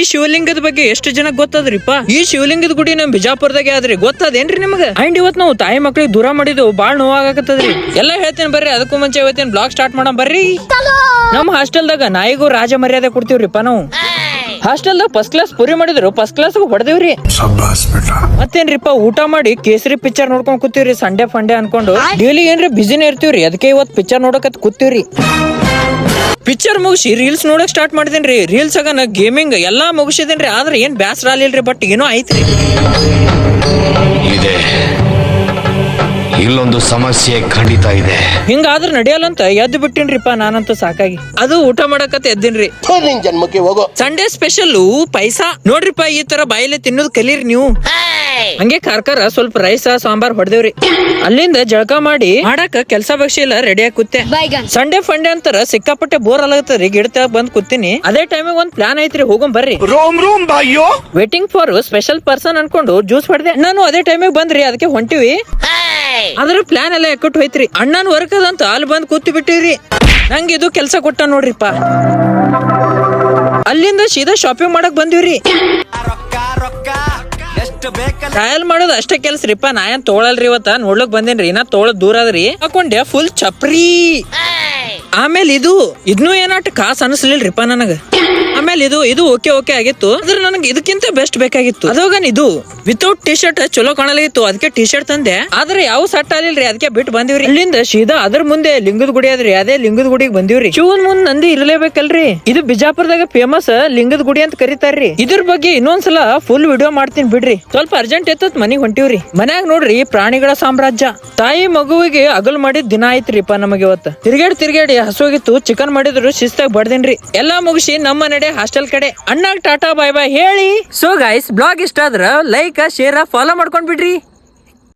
ಈ ಶಿವಲಿಂಗದ ಬಗ್ಗೆ ಎಷ್ಟು ಜನ ಗೊತ್ತದ್ರಿಪ್ಪ? ಈ ಶಿವಲಿಂಗದ ಗುಡಿ ನಮ್ ಬಿಜಾಪುರದಾಗ ಆದ್ರಿ. ಗೊತ್ತದೇನ್ರಿ ನಿಮಗೆ? ಅಂಡ್ ಇವತ್ ನಾವು ತಾಯಿ ಮಕ್ಳಿಗೆ ದೂರ ಮಾಡಿದ್ದು ಬಾಳ್ ನೋವಾಗತ್ತದ್ರಿ ಎಲ್ಲ ಹೇಳ್ತೇನೆ ಬರ್ರಿ ಅದಕ್ಕೂ ಮುಂಚೆ ಇವತ್ತಿನ ಬ್ಲಾಗ್ ಸ್ಟಾರ್ಟ್ ಮಾಡೋಣ ಬರ್ರಿ. ನಮ್ ಹಾಸ್ಟೆಲ್ದಾಗ ನಾಯಿಗೂ ರಾಜ ಮರ್ಯಾದೆ ಕೊಡ್ತೀವ್ರಿಪ್ಪ ನಾವು. ಹಾಸ್ಟೆಲ್ ದಾಗ ಫಸ್ಟ್ ಕ್ಲಾಸ್ ಪೂರಿ ಮಾಡಿದ್ರು ಫಸ್ಟ್ ಕ್ಲಾಸ್ ಹೊಡೆದೇವ್ರಿ. ಮತ್ತೇನ್ರಿಪ್ಪ ಊಟ ಮಾಡಿ ಕೇಸರಿ ಪಿಕ್ಚರ್ ನೋಡ್ಕೊಂಡ್ ಕೂತೀವ್ರಿ ಸಂಡೆ ಫಂಡೆ ಅನ್ಕೊಂಡು. ಡೈಲಿ ಏನ್ರಿ ಬಿಸಿನೇ ಇರ್ತೀವ್ರಿ ಅದಕ್ಕೆ ಇವತ್ತು ಪಿಕ್ಚರ್ ನೋಡಕತ್ ಕೂತೀವ್ರಿ. ಪಿಕ್ಚರ್ ಮುಗಿಸಿ ರೀಲ್ಸ್ ನೋಡಕ್ ಸ್ಟಾರ್ಟ್ ಮಾಡಿದೇನ್ರಿ? ರೀಲ್ಸ್ ಆಗ ನಾ ಗೇಮಿಂಗ್ ಎಲ್ಲಾ ಮುಗಿಸಿದೇನ್ರಿ? ಆದ್ರೆ ಏನ್ ಬ್ಯಾಸರ ಆಗ್ಲಿಲ್ರಿ ಬಟ್ ಏನೋ ಐತ್ರಿ ಇದೆ. ಇಲ್ಲೊಂದು ಸಮಸ್ಯೆ ಖಂಡಿತ ಇದೆ. ಹಿಂಗಾದ್ರೆ ನಡೆಯಲ್ಲಂತ ಎದ್ದು ಬಿಟ್ಟಿನ್ರಿಪ್ಪ ನಾನಂತೂ ಸಾಕಾಗಿ. ಅದು ಊಟ ಮಾಡಕತ್ತ ಎದ್ದಿನ್ರಿ. ನಿನ್ ಜನ್ಮಕ್ಕೆ ಹೋಗೋ. ಸಂಡೇ ಸ್ಪೆಷಲ್ ಪೈಸಾ. ನೋಡ್ರಿಪ್ಪ ಈ ತರ ಬಾಯಲ್ಲಿ ತಿನ್ನೋದು ಕಲೀರಿ ನೀವು. ಹಂಗೆ ಕಾರ್ಕರ ಸ್ವಲ್ಪ ರೈಸ್ ಸಾಂಬಾರ್ ಹೊಡೆದೇವ್ರಿ. ಅಲ್ಲಿಂದ ಜಳಕ ಮಾಡಿ ಮಾಡಾಕ ಕೆಲ್ಸ ಇಲ್ಲ ರೆಡಿ ಆಗಿ ಕೂತೆ. ಸಂಡೆ ಫಂಡೆ ಅಂತಾರ ಸಿಕ್ಕಾಪಟ್ಟೆ ಬೋರ್ ಅಲಾಗತ್ತರಿ ಗಿಡತ ಬಂದ್ ಕೂತೀನಿ. ಅದೇ ಟೈಮಿಗೆ ಒಂದ್ ಪ್ಲಾನ್ ಐತ್ರಿ ಹೋಗೋಂ ಬರ್ರಿ. ರೋಮ್ ರೋಮ್ ಬಾಯ್ಯೋ. ವೇಟಿಂಗ್ ಫಾರ್ ಸ್ಪೆಷಲ್ ಪರ್ಸನ್ ಅನ್ಕೊಂಡು ಜ್ಯೂಸ್ ಹೊಡೆದೆ. ನಾನು ಅದೇ ಟೈಮಿಗೆ ಬಂದ್ರಿ ಅದಕ್ಕೆ ಹೊಂಟಿವಿ. ಅದ್ರ ಪ್ಲಾನ್ ಎಲ್ಲ ಎಕ್ಕಟ್ಟು ಹೋಯ್ತ್ರಿ. ಅಣ್ಣನ್ ವರ್ಕ್ ಅದಂತ ಅಲ್ಲಿ ಬಂದ್ ಕೂತ್ ಬಿಟ್ಟಿವ್ರಿ. ನಂಗೆ ಇದು ಕೆಲ್ಸ ಕೊಟ್ಟ ನೋಡ್ರಿಪ್ಪ. ಅಲ್ಲಿಂದ ಸೀದಾ ಶಾಪಿಂಗ್ ಮಾಡಕ್ ಬಂದಿವ್ರಿ. ಟ್ರಯಲ್ ಮಾಡೋದು ಅಷ್ಟೇ ಕೆಲ್ಸ ರೀಪ ನಾ ಏನ್ ತೋಳಲ್ರಿ ಇವತ್ತ? ನೋಡ್ಲಕ್ ಬಂದೇನ್ರಿ ನಾ ತೋಳದ್ ದೂರ ಅದ್ರಿ. ಹಾಕೊಂಡೆ ಫುಲ್ ಚಪ್ರಿ. ಆಮೇಲೆ ಇದು, ಇದ್ನು ಏನಾಟ ಕಾಸ್ ಅನಿಸ್ಲಿಲ್ರಿಪ್ಪ ನನಗ? ಆಮೇಲೆ ಇದು ಇದು ಓಕೆ ಓಕೆ ಆಗಿತ್ತು. ಆದ್ರೆ ನನಗೆ ಇದಕ್ಕಿಂತ ಬೆಸ್ಟ್ ಬೇಕಾಗಿತ್ತು. ಅದೋಗನ್ ಇದು ವಿತೌಟ್ ಟಿ ಶರ್ಟ್ ಚಲೋ ಕಾಣಲಾಗಿತ್ತು ಅದಕ್ಕೆ ಟಿ ಶರ್ಟ್ ತಂದೆ. ಆದ್ರೆ ಯಾವ ಸಟ್ ಆಗಿಲ್ರಿ ಅದಕ್ಕೆ ಬಿಟ್ಟು ಬಂದಿವ್ರಿ. ಇಲ್ಲಿಂದ ಸೀದಾ ಅದ್ರ ಮುಂದೆ ಲಿಂಗದ ಗುಡಿ ಅದ್ರಿ. ಅದೇ ಲಿಂಗದ ಗುಡಿಗೆ ಬಂದಿವ್ರಿ. ಶಿವನ್ ಮುಂದ್ ನಂದಿ ಇರಲೇಬೇಕಲ್ರಿ. ಇದು ಬಿಜಾಪುರದಾಗ ಫೇಮಸ್ ಲಿಂಗದ ಗುಡಿ ಅಂತ ಕರೀತಾರ್ರಿ. ಇದ್ರ ಬಗ್ಗೆ ಇನ್ನೊಂದ್ಸಲ ಫುಲ್ ವಿಡಿಯೋ ಮಾಡ್ತೀನಿ ಬಿಡ್ರಿ. ಸ್ವಲ್ಪ ಅರ್ಜೆಂಟ್ ಇತ್ತತ್ ಮನಿಗ್ ಹೊಂಟಿವ್ರಿ. ಮನ್ಯಾಗ ನೋಡ್ರಿ ಪ್ರಾಣಿಗಳ ಸಾಮ್ರಾಜ್ಯ. ತಾಯಿ ಮಗುವಿಗೆ ಅಗಲ್ ಮಾಡಿದ್ ದಿನ ಐತ್ರಿಪ್ಪ ನಮಗೆ ಇವತ್ತು. ತಿರ್ಗೇಡ್ ತಿರ್ಗಾಡಿ ಹಸುವಾಗಿತ್ತು ಚಿಕನ್ ಮಾಡಿದ್ರು, ಶಿಸ್ತಾಗಿ ಬಡ್ದೇನ್ರಿ. ಎಲ್ಲಾ ಮುಗಿಸಿ ನಮ್ಮ ನಡೆ ಹಾಸ್ಟೆಲ್ ಕಡೆ. ಅಣ್ಣ ಟಾಟಾ ಬಾಯ್ ಬಾಯ್ ಹೇಳಿ. ಸೊ ಗೈಸ್ ಬ್ಲಾಗ್ ಇಷ್ಟ ಆದ್ರ ಲೈಕ್ ಶೇರ್ ಫಾಲೋ ಮಾಡ್ಕೊಂಡ್ ಬಿಡ್ರಿ.